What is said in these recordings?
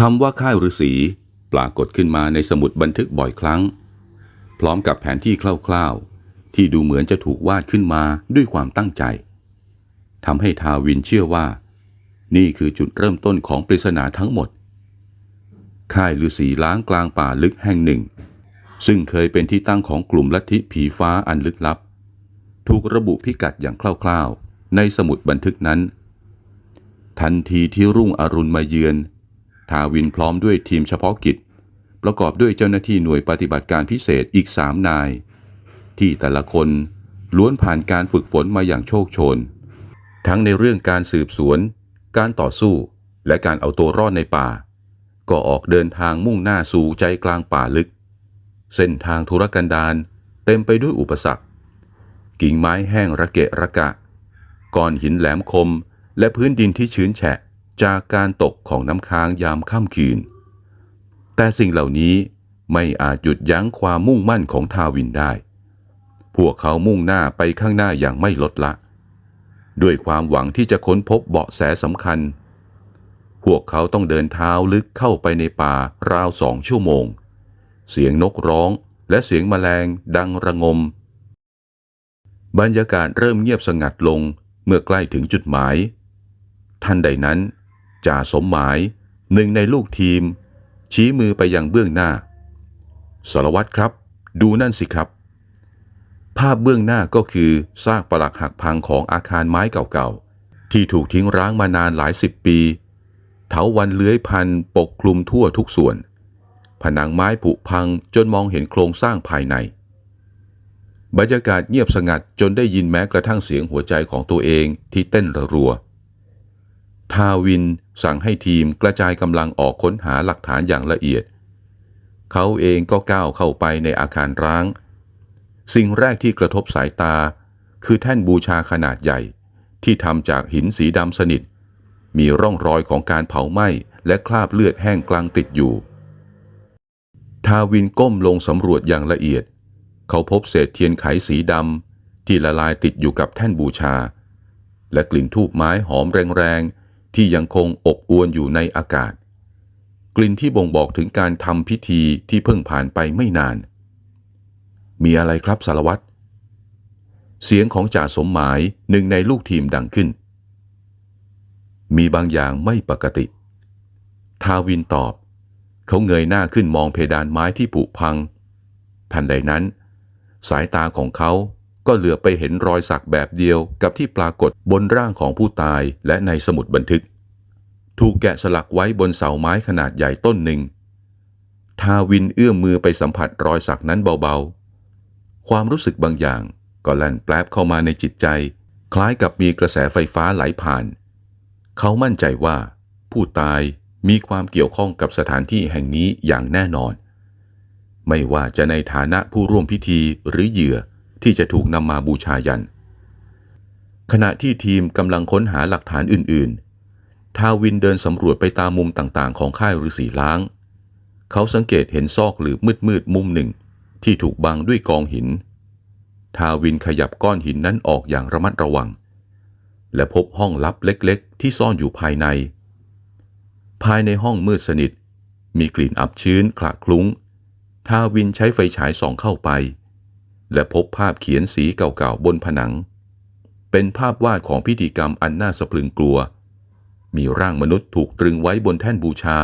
คำว่าค่ายฤาษีปรากฏขึ้นมาในสมุดบันทึกบ่อยครั้ง พร้อมกับแผนที่คร่าวๆ ที่ดูเหมือนจะถูกวาดขึ้นมาด้วยความตั้งใจทำให้ทาวินเชื่อว่า นี่คือจุดเริ่มต้นของปริศนาทั้งหมด ค่ายฤาษีล้างกลางป่าลึกแห่งหนึ่ง ซึ่งเคยเป็นที่ตั้งของกลุ่มลัทธิผีฟ้าอันลึกลับ ถูกระบุพิกัดอย่างคร่าวๆ ในสมุดบันทึกนั้น ทันทีที่รุ่งอรุณมาเยือน ทาวินพร้อมด้วยทีมเฉพาะกิจ ประกอบด้วยเจ้าหน้าที่หน่วยปฏิบัติการพิเศษอีกสามนาย ที่แต่ละคนล้วนผ่านการฝึกฝนมาอย่างโชคโชน ทั้งในเรื่องการสืบสวน การต่อสู้ และการเอาตัวรอดในป่า ก็ออกเดินทางมุ่งหน้าสู่ใจกลางป่าลึก เส้นทางธุรกันดารเต็มไปด้วยอุปสรรค กิ่งไม้แห้งระเกะระกะ ก้อนหินแหลมคมและพื้นดินที่ชื้นแฉะ จากการตกของน้ำค้างยามค่ำคืน แต่สิ่งเหล่านี้ไม่อาจหยุดยั้งความมุ่งมั่นของทาวินได้ พวกเขามุ่งหน้าไปข้างหน้าอย่างไม่ลดละ ด้วยความหวังที่จะค้นพบเบาะแสสำคัญ พวกเขาต้องเดินเท้าลึกเข้าไปในป่าราวสองชั่วโมง เสียงนกร้องและเสียงแมลงดังระงม บรรยากาศเริ่มเงียบสงัดลงเมื่อใกล้ถึงจุดหมาย ทันใดนั้น จ่าสมหมายหนึ่งในลูกทีม ชี้มือไปยังเบื้องหน้า สารวัตรครับ ดูนั่นสิครับ ภาพเบื้องหน้าก็คือซากปรักหักพังของอาคารไม้เก่าๆ ที่ถูกทิ้งร้างมานานหลายสิบปีเถาวันเลื้อยพันปกคลุมทั่วทุกส่วน ผนังไม้ผุพังจนมองเห็นโครงสร้างภายใน บรรยากาศเงียบสงัดจนได้ยินแม้กระทั่งเสียงหัวใจของตัวเองที่เต้นระรัว ทาวินสั่งให้ทีมกระจายกำลังออกค้นหาหลักฐานอย่างละเอียด เขาเองก็ก้าวเข้าไปในอาคารร้าง สิ่งแรกที่กระทบสายตา คือแท่นบูชาขนาดใหญ่ ที่ทำจากหินสีดำสนิท มีร่องรอยของการเผาไหม้และคราบเลือดแห้งกลางติดอยู่ ทาวินก้มลงสำรวจอย่างละเอียด เขาพบเศษเทียนไขสีดำที่ละลายติดอยู่กับแท่นบูชา และกลิ่นทูบไม้หอมแรงๆ ที่ยังคงอบอวนอยู่ในอากาศ กลิ่นที่บ่งบอกถึงการทำพิธีที่เพิ่งผ่านไปไม่นาน มีอะไรครับสารวัตรเสียงของจ่าสมหมายหนึ่งในลูกทีมดังขึ้น มีบางอย่างไม่ปกติ ทาวินตอบ เขาเงยหน้าขึ้นมองเพดานไม้ที่ผุพัง ทันใดนั้น สายตาของเขา ก็เหลือไปเห็นรอยสักแบบเดียวกับที่ปรากฏบนร่างของผู้ตายและในสมุดบันทึก ถูกแกะสลักไว้บนเสาไม้ขนาดใหญ่ต้นหนึ่ง ทาวินเอื้อมมือไปสัมผัสรอยสักนั้นเบาๆ ความรู้สึกบางอย่างก็แล่นแปลบเข้ามาในจิตใจ คล้ายกับมีกระแสไฟฟ้าไหลผ่าน เขามั่นใจว่า ผู้ตายมีความเกี่ยวข้องกับสถานที่แห่งนี้อย่างแน่นอน ไม่ว่าจะในฐานะผู้ร่วมพิธีหรือเหยื่อ ที่จะถูกนำมาบูชายัน ขณะที่ทีมกำลังค้นหาหลักฐานอื่น ๆ ทาวินเดินสำรวจไปตามมุมต่าง ๆ ของค่ายฤาษีล้าง เขาสังเกตเห็นซอกหรือมืด ๆ มุมหนึ่งที่ถูกบังด้วยกองหิน ทาวินขยับก้อนหินนั้นออกอย่างระมัดระวัง และพบห้องลับเล็ก ๆ ที่ซ่อนอยู่ภายใน ภายในห้องมืดสนิท มีกลิ่นอับชื้นคละคลุ้ง ทาวินใช้ไฟฉายส่องเข้าไป และพบภาพเขียนสีเก่าๆบนผนัง เป็นภาพวาดของพิธีกรรมอันน่าสะพรึงกลัว มีร่างมนุษย์ถูกตรึงไว้บนแท่นบูชา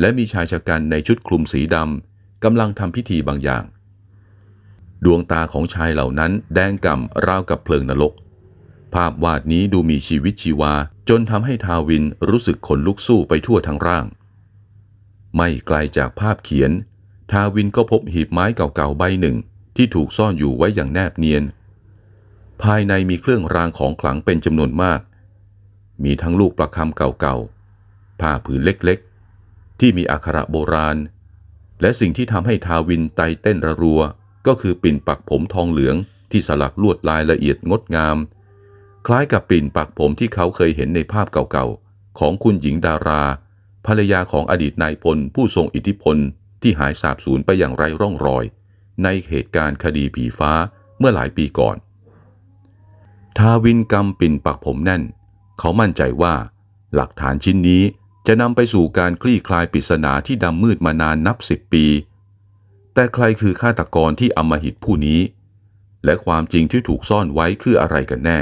และมีชายชะกันในชุดคลุมสีดำกำลังทำพิธีบางอย่าง ดวงตาของชายเหล่านั้นแดงก่ำราวกับเพลิงนรก ภาพวาดนี้ดูมีชีวิตชีวาจนทำให้ทาวินรู้สึกขนลุกสู้ไปทั่วทั้งร่าง ไม่ไกลจากภาพเขียน ทาวินก็พบหีบไม้เก่าๆใบหนึ่ง ที่ถูกซ่อนอยู่ไว้อย่างแนบเนียน ภายในมีเครื่องรางของขลังเป็นจำนวนมาก มีทั้งลูกประคำเก่าๆ ผ้าผืนเล็กๆ ที่มีอักขระโบราณ และสิ่งที่ทำให้ทาวินไตเต้นระรัว ก็คือปิ่นปักผมทองเหลืองที่สลักลวดลายละเอียดงดงาม คล้ายกับปิ่นปักผมที่เขาเคยเห็นในภาพเก่าๆ ของคุณหญิงดารา ภรรยาของอดีตนายพลผู้ทรงอิทธิพลที่หายสาบสูญไปอย่างไร้ร่องรอย ในเหตุการณ์คดีผีฟ้าเมื่อหลายปีก่อน ทาวินกำปิ่นปักผมแน่น เขามั่นใจว่า หลักฐานชิ้นนี้จะนำไปสู่การคลี่คลายปริศนาที่ดำมืดมานานนับสิบปี แต่ใครคือฆาตกรที่อำมหิตผู้นี้ และความจริงที่ถูกซ่อนไว้คืออะไรกันแน่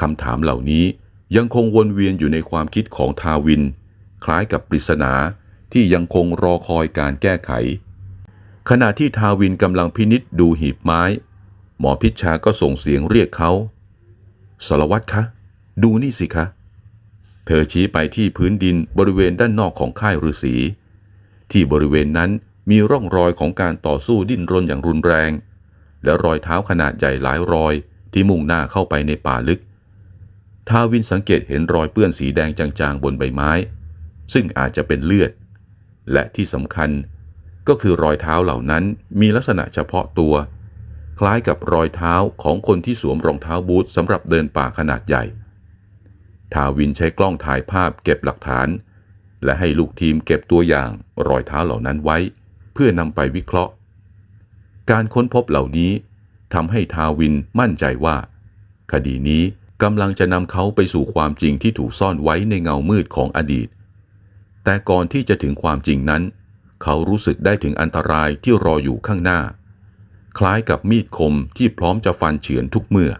คำถามเหล่านี้ยังคงวนเวียนอยู่ในความคิดของทาวิน คล้ายกับปริศนาที่ยังคงรอคอยการแก้ไข ขณะที่ทาวินกำลังพินิษดูหีบไม้ หมอพิชชาก็ส่งเสียงเรียกเขาสารวัตรคะ ดูนี่สิคะ เธอชี้ไปที่พื้นดินบริเวณด้านนอกของค่ายฤาษีที่บริเวณนั้นมีร่องรอยของการต่อสู้ดิ้นรนอย่างรุนแรง และรอยเท้าขนาดใหญ่หลายรอยที่มุ่งหน้าเข้าไปในป่าลึก ทาวินสังเกตเห็นรอยเปื้อนสีแดงจางๆบนใบไม้ ซึ่งอาจจะเป็นเลือด และที่สำคัญ ก็คือรอยเท้าเหล่านั้นมีลักษณะเฉพาะตัว คล้ายกับรอยเท้าของคนที่สวมรองเท้าบูทสำหรับเดินป่าขนาดใหญ่ ทาวินใช้กล้องถ่ายภาพเก็บหลักฐาน และให้ลูกทีมเก็บตัวอย่างรอยเท้าเหล่านั้นไว้ เพื่อนำไปวิเคราะห์ การค้นพบเหล่านี้ทำให้ทาวินมั่นใจว่า คดีนี้กำลังจะนำเขาไปสู่ความจริงที่ถูกซ่อนไว้ในเงามืดของอดีต แต่ก่อนที่จะถึงความจริงนั้น เขารู้สึกได้ถึงอันตรายที่รออยู่ข้างหน้า คล้ายกับมีดคมที่พร้อมจะฟันเฉือนทุกเมื่อ